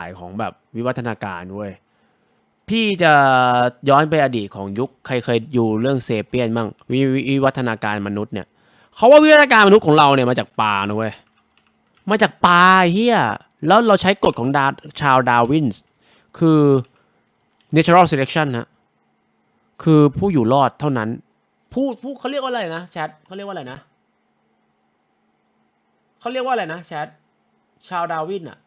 ายของแบบวิวัฒนาการเว้ยพี่จะย้อนไปอดีตของยุคใครเคยอยู่เรื่องเซเปียนบ้างวววิวัฒนาการมนุษย์เนี่ยเขาว่าวิวัฒนาการมนุษย์ของเราเนี่ยมาจากปลานะเว้ยมาจากปลาเฮียแล้วเราใช้กฎของดาชาวดาวินส์คือ natural selection นะคือผู้อยู่รอดเท่านั้น ผู้ผู้เขาเรียกว่าอะไรนะแชทเขาเรียกว่าอะไรนะเขาเรียกว่าอะไรนะแชทชาวดาวินอะ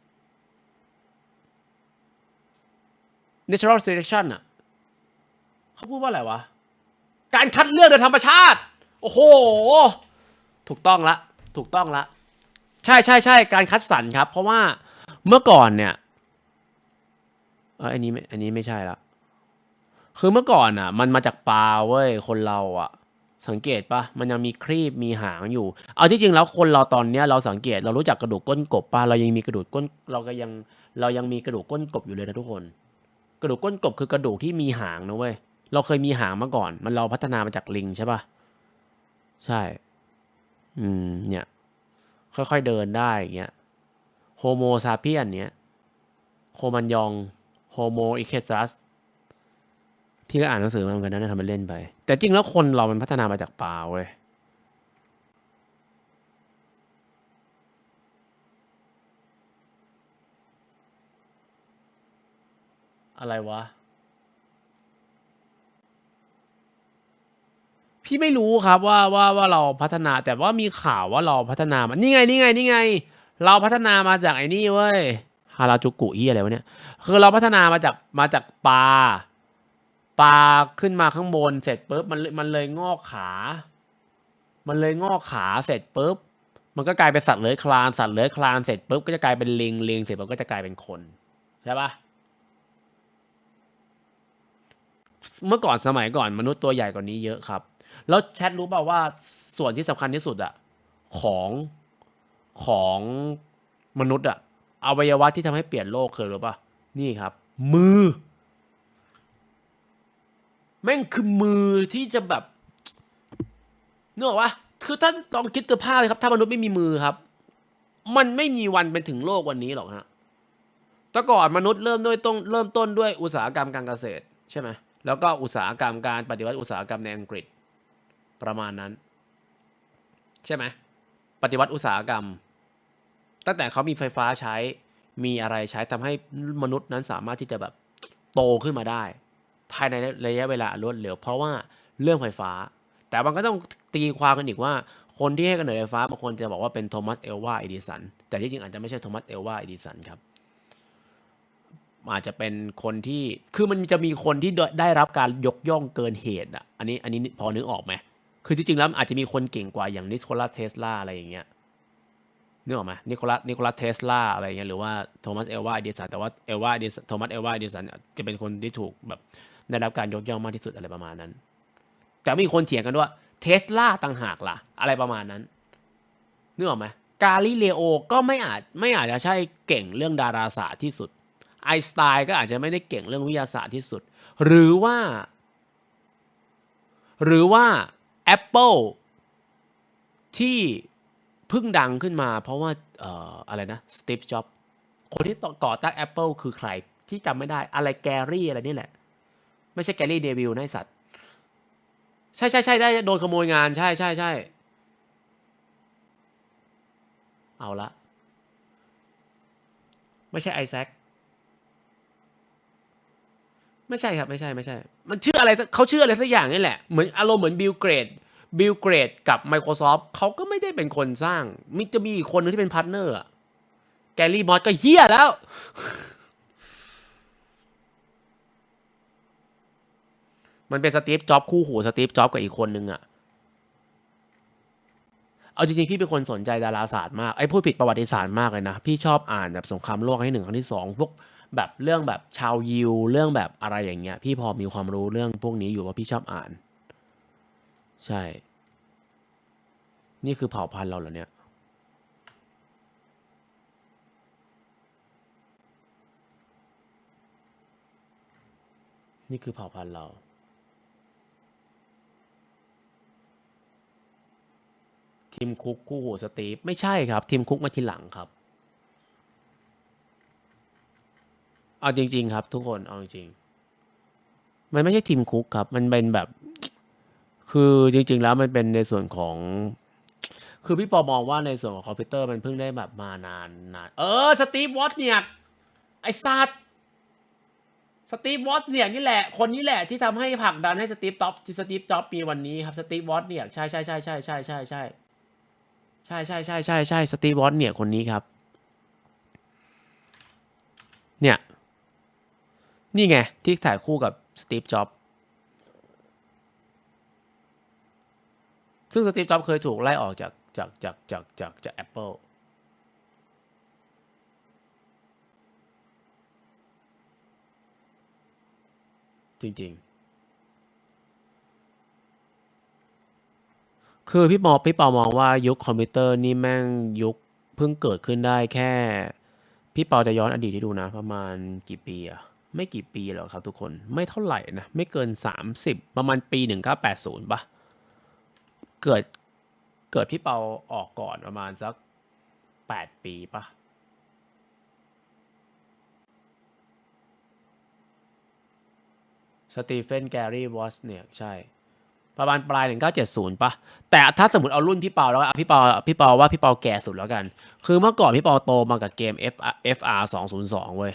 natural selection อะเขาพูดว่าอะไรวะ การคัดเลือกโดยธรรมชาติ โอ้โห ถูกต้องละ ถูกต้องละ ใช่ใช่ใช่การคัดสรรครับ เพราะว่าเมื่อก่อนเนี่ยเอออันนี้ไม่อันนี้ไม่ใช่ละ คือเมื่อก่อนอะ มันมาจากปลาเว้ย คนเราอะ สังเกตปะมันยังมีครีบมีหางอยู่ เอาที่จริงแล้วคนเราตอนเนี้ยเราสังเกตเรารู้จักกระดูกก้นกบปะเรายังมีกระดูกก้น เราก็ยังเรายังมีกระดูกก้นกบอยู่เลยนะทุกคน กระดูกก้นกบคือกระดูกที่มีหางนะเว้ย เราเคยมีหางมาก่อน มันเราพัฒนามาจากลิงใช่ปะใช่ อืม เนี่ย ค่อยๆเดินได้อย่างเงี้ย โฮโมซาเปียนเนี้ย โคมันยอง โฮโมอิเคซัสพี่ก็อ่านหนังสือมาเหมือนกันนะทำเป็นเล่นไป แต่จริงแล้วคนเรามันพัฒนามาจากปลาเว้ย อะไรวะ พี่ไม่รู้ครับว่าว่าว่าเราพัฒนา แต่ว่ามีข่าวว่าเราพัฒนามันนี่ไงนี่ไงนี่ไง เราพัฒนามาจากไอ้นี่เว้ยฮาราจูกุอีอะไรวะเนี่ยคือเราพัฒนามาจากมาจากปลาปลาขึ้นมาข้างบนเสร็จปุ๊บมันมันเลยงอกขา มันเลยงอกขาเสร็จปุ๊บมันก็กลายเป็นสัตว์เลื้อยคลานสัตว์เลื้อยคลานเสร็จปุ๊บก็จะกลายเป็นลิงลิงเสร็จมันก็จะกลายเป็นคนใช่ปะ เมื่อก่อนสมัยก่อนมนุษย์ตัวใหญ่กว่านี้เยอะครับ แล้วแชทรู้เปล่าว่าส่วนที่สำคัญที่สุดอะของของมนุษย์อะอวัยวะที่ทำให้เปลี่ยนโลกคือรู้ป่ะนี่ครับ มือ แม่งคือมือที่จะแบบนึกออกปะคือถ้าลองคิดตัวภาพเลยครับ ถ้ามนุษย์ไม่มีมือครับ มันไม่มีวันเป็นถึงโลกวันนี้หรอกฮะแต่ก่อนมนุษย์เริ่มด้วยต้นเริ่มต้นด้วยอุตสาหกรรมการเกษตร ใช่ไหม แล้วก็อุตสาหกรรมการปฏิวัติอุตสาหกรรมในอังกฤษ ประมาณนั้น ใช่ไหมปฏิวัติอุตสาหกรรม ตั้งแต่เขามีไฟฟ้าใช้มีอะไรใช้ทำให้มนุษย์นั้นสามารถที่จะแบบโตขึ้นมาได้ ภายในระยะเวลารวดเร็วเพราะว่าเรื่องไฟฟ้า แต่มันก็ต้องตีความกันอีกว่า คนที่ให้กำเนิดไฟฟ้าบางคนจะบอกว่าเป็นโทมัสเอลวาเอดิสันแต่ที่จริงอาจจะไม่ใช่โทมัสเอลวาเอดิสันครับ อาจจะเป็นคนที่คือมันจะมีคนที่ได้รับการยกย่องเกินเหตุอะ อันนี้อันนี้พอนึกออกไหมคือที่จริงแล้วอาจจะมีคนเก่งกว่าอย่างนิโคลัสเทสลาอะไรอย่างเงี้ยนึกออกไหมนิโคลัสนิโคลัสเทสลาอะไรเงี้ยหรือว่าโทมัสเอลวาเอดิสันแต่ว่าเอลวาเอดิสันโทมัสเอลวาเอดิสันจะเป็นคนที่ถูกแบบได้รับการยกย่องมากที่สุดอะไรประมาณนั้น แต่มีคนเถียงกันว่าเทสลาต่างหากล่ะ อะไรประมาณนั้นนึกออกไหมกาลิเลโอก็ไม่อาจไม่อาจจะใช่เก่งเรื่องดาราศาสตร์ที่สุด ไอสไตน์ก็อาจจะไม่ได้เก่งเรื่องวิทยาศาสตร์ที่สุด หรือว่า หรือว่า Apple ที่เพิ่งดังขึ้นมา เพราะว่าอออะไรนะสตีฟจ็อบคนที่ก่อตั้ง Apple คือใครที่จำไม่ได้อะไรแกรี่อะไรนี่แหละ ไม่ใช่แกรี่เดวิลนะสัตว์ใช่ใช่ใช่ได้โดนขโมยงานใช่ใช่ใช่เอาละ ไม่ใช่ไอแซค ไม่ใช่ครับไม่ใช่ไม่ใช่ มันชื่ออะไรเขาชื่ออะไรสักอย่างนี่แหละ เหมือนอารมณ์เหมือนบิลเกรดบิลเกรดกับ Microsoft เขาก็ไม่ได้เป็นคนสร้าง มิจะมีอีกคนนึงที่เป็นพาร์ทเนอร์แกลลี่มอสก็เฮี้ยแล้ว มันเป็นสตีฟจ็อบคู่หูสตีฟจ็อบกับอีกคนนึงอะ เอาจริงๆ พี่เป็นคนสนใจดาราศาสตร์มากไอ้พูดผิดประวัติศาสตร์มากเลยนะ พี่ชอบอ่านแบบสงครามโลกครั้งที่หนึ่งครั้งที่สองพวกแบบเรื่องแบบชาวยิวเรื่องแบบอะไรอย่างเงี้ย พี่พอมีความรู้เรื่องพวกนี้อยู่ว่าพี่ชอบอ่าน ใช่ นี่คือเผ่าพันธุ์เราเหรอเนี่ย นี่คือเผ่าพันธุ์เรา มคุกคู่หูสตีฟไม่ใช่ครับ ทีมคุกมาทีหลังครับ เอาจริง ๆ ครับ ทุกคนเอาจริงๆมันไม่ใช่ทีมคุกครับ มันเป็นแบบ คือจริง ๆ แล้วมันเป็นในส่วนของ คือพี่ปอมองว่าในส่วนของคอมพิวเตอร์มันเพิ่งได้แบบมานานนานเออสตีฟวอตเนี่ยไอ้สัตว์สตีฟวอตเนี่ยนี่แหละ คนนี้แหละที่ทำให้ผลักดันให้สตีฟจ็อบสตีฟจ็อบมีวันนี้ครับสตีฟวอตเนี่ยใช่ใช่ใช่ใช่ใช่ใช่ใช่ ใช่ใช่ใช่ใช่ใช่สตีฟวอตเนี่ยคนนี้ครับ เนี่ย นี่ไง ที่ถ่ายคู่กับสตีฟจ็อบซึ่งสตีฟจ็อบเคยถูกไล่ออกจากจากจากจากจากจากแอปเปิลจริง ๆ คือพี่ปอพี่ปอมองว่ายุคคอมพิวเตอร์นี่แม่งยุคเพิ่งเกิดขึ้นได้แค่ พี่เปาจะย้อนอดีตให้ดูนะ ประมาณกี่ปีอะไม่กี่ปีหรอกครับทุกคนไม่เท่าไหร่นะ ไม่เกิน 30 ประมาณปี 1980ปะเกิดเกิดพี่เปาออกก่อนประมาณสัก 8 ปีปะสตีเฟนแกรี่วอสเนี่ย ใช่ ประมาณปลาย 1970ปะแต่ถ้าสมมติเอารุ่นพี่เปาแล้วอะพี่เปาพี่เปาว่าพี่เปาแก่สุดแล้วกัน คือเมื่อก่อนพี่เปาโตมากับเกม F FR 202เว้ย